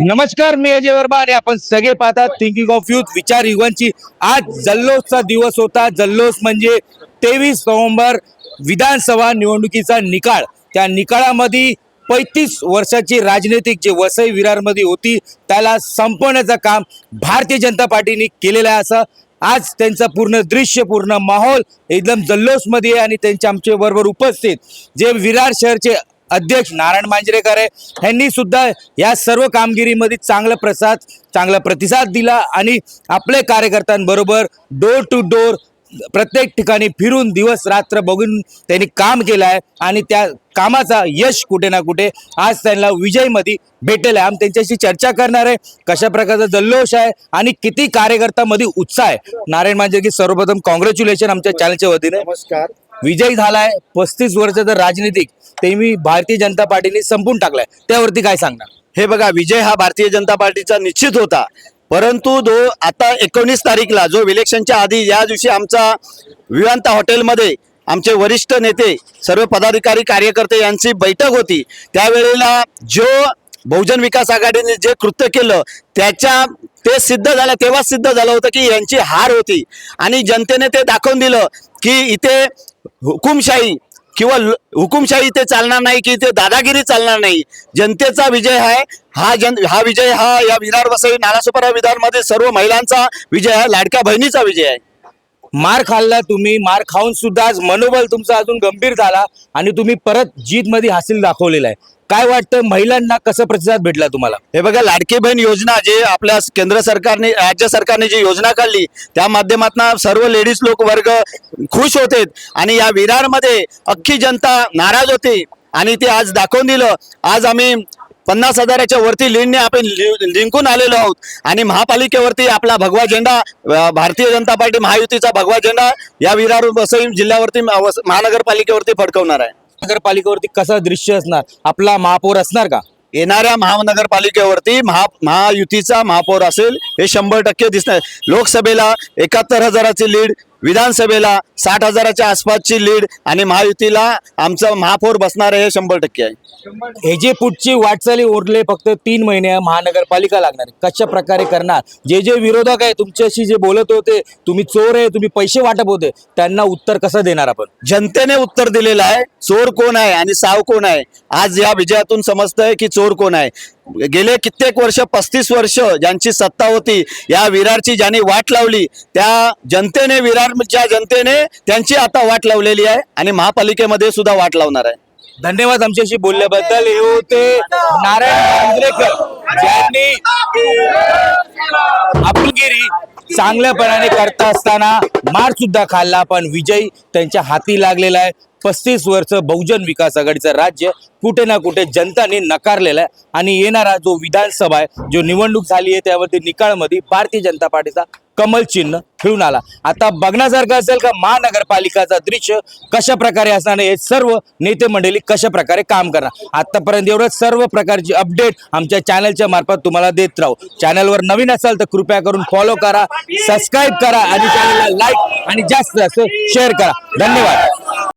नमस्कार मी अजय वर्मा आणि आपण सगळे पाहतात थिंकिंग ऑफ युथ विचार युगांची. आज जल्लोषचा दिवस होता. जल्लोष म्हणजे तेवीस नोव्हेंबर विधानसभा निवडणुकीचा निकाल. त्या निकालामध्ये पैतीस वर्षाची राजनैतिक जे वसई विरारमध्ये होती त्याला संपवण्याचं काम भारतीय जनता पार्टीने केलेलं आहे असं. आज त्यांचा पूर्ण दृश्य पूर्ण माहोल एकदम जल्लोषमध्ये आहे आणि त्यांच्या आमच्या बरोबर उपस्थित जे विरार शहरचे अध्यक्ष नारायण मांजरेकर आहे. यांनी सुद्धा या सर्व कामगिरीमध्ये चांगला प्रसाद चांगला प्रतिसाद दिला आणि आपले कार्यकर्त्यांबरोबर डोर टू डोर प्रत्येक ठिकाणी फिरून दिवस रात्र बघून त्यांनी काम केलं आहे आणि त्या कामाचा यश कुठे ना कुठे आज त्यांना विजयमध्ये भेटेल आहे. आम्ही त्यांच्याशी चर्चा करणार आहे. कशा प्रकारचा जल्लोष आहे आणि किती कार्यकर्त्यामध्ये उत्साह आहे. नारायण मांजरेकर सर्वप्रथम कॉंग्रॅच्युलेशन आमच्या चॅनलच्या वतीने. नमस्कार. विजय झालाय पस्तीस वर्षाचा राजनीतिक ते मी भारतीय जनता पार्टीने संपून टाकलाय. त्यावरती काय सांगणार? हे बघा विजय हा भारतीय जनता पार्टीचा निश्चित होता. परंतु दो आता एकोणीस तारीखला जो इलेक्शनच्या आधी या दिवशी आमचा विवांता हॉटेलमध्ये आमचे वरिष्ठ नेते सर्व पदाधिकारी कार्यकर्ते यांची बैठक होती. त्यावेळेला जो बहुजन विकास आघाडीने जे कृत्य केलं त्याच्या ते सिद्ध झालं तेव्हा सिद्ध झालं होतं की यांची हार होती. आणि जनतेने ते दाखवून दिलं की इथे हुकुमशाही किंवा हुकुमशाही इथे चालणार नाही की इथे दादागिरी चालणार नाही. जनतेचा विजय आहे हा जन हा विजय हा या विरार वसई नालासोपारा विधानमध्ये सर्व महिलांचा विजय आहे लाडक्या बहिणीचा विजय आहे. मार खाल्ला तुम्ही मार खाऊन सुद्धा आज मनोबल तुमचा अजून गंभीर झाला आणि तुम्ही परत जीत मध्ये हासिल दाखवलेला आहे. काय वाटतं महिलांना कसं प्रतिसाद भेटला तुम्हाला? हे बघा लाडकी बहीण योजना जे आपल्या केंद्र सरकारने राज्य सरकारने जी योजना काढली त्या माध्यमातून सर्व लेडीज लोक वर्ग खुश होते आणि या विरारमध्ये अख्खी जनता नाराज होती आणि ते आज दाखवून दिलं. आज आम्ही पन्नास हजाराच्या वरती लीडने आपण लि- जिंकून आलेलो आहोत आणि महापालिकेवरती आपला भगवा झेंडा भारतीय जनता पार्टी महायुतीचा भगवा झेंडा या विरार वसई जिल्ह्यावरती महानगरपालिकेवरती फडकवणार आहे. महानगरपालिकेवरती कसं दृश्य असणार? आपला महापौर असणार का? येणाऱ्या महानगरपालिकेवरती महा महायुतीचा महापौर असेल हे शंभर टक्के दिसणार. लोकसभेला एकाहत्तर हजाराची लीड विधानसभेला साठ हजाराच्या आसपासची लीड आणि महायुतीला आमचं महापौर बसणार आहे हे शंभर टक्के आहे. हे जे पुढची वाटचाली उरले फक्त तीन महिने महानगरपालिका लागणार. कशा प्रकारे करणार? जे जे विरोधक आहे तुमच्याशी जे बोलत होते तुम्ही चोर आहे तुम्ही पैसे वाटप होते त्यांना उत्तर कसं देणार आपण? जनतेने उत्तर दिलेलं आहे चोर कोण आहे आणि साव कोण आहे? आज या विजयातून समजतंय की चोर कोण आहे. गेले कित्येक वर्ष पस्तीस वर्ष ज्यांची सत्ता होती या विरारची ज्यांनी वाट लावली त्या जनतेने विरारच्या जनतेने त्यांची आता वाट लावलेली आहे आणि महापालिकेमध्ये सुद्धा वाट लावणार आहे. धन्यवाद आमच्याशी बोलल्याबद्दल. हे होते नारायण मांजरेकर ज्यांनी आपुलगिरी चांगल्यापणाने करता असताना मार सुद्धा खाल्ला पण विजय त्यांच्या हाती लागलेला आहे. पस्तीस वर्ष बहुजन विकास आघाडीचं राज्य कुठे ना कुठे जनताने नकारलेलं आहे. आणि येणारा जो विधानसभा आहे जो निवडणूक झाली आहे त्यावरती निकाळमध्ये भारतीय जनता पार्टीचा कमल चिन्ह खेळून आला. आता बघण्यासारखं असेल का महानगरपालिकाचा दृश्य कशा प्रकारे असणार हे सर्व नेते मंडळी कशा प्रकारे काम करणार? आतापर्यंत एवढं सर्व प्रकारची अपडेट आमच्या चॅनलच्या मार्फत तुम्हाला देत राहू. चॅनलवर नवीन असाल तर कृपया करून फॉलो करा सबस्क्राईब करा आणि चॅनलला लाईक आणि जास्त जास्त शेअर करा. धन्यवाद.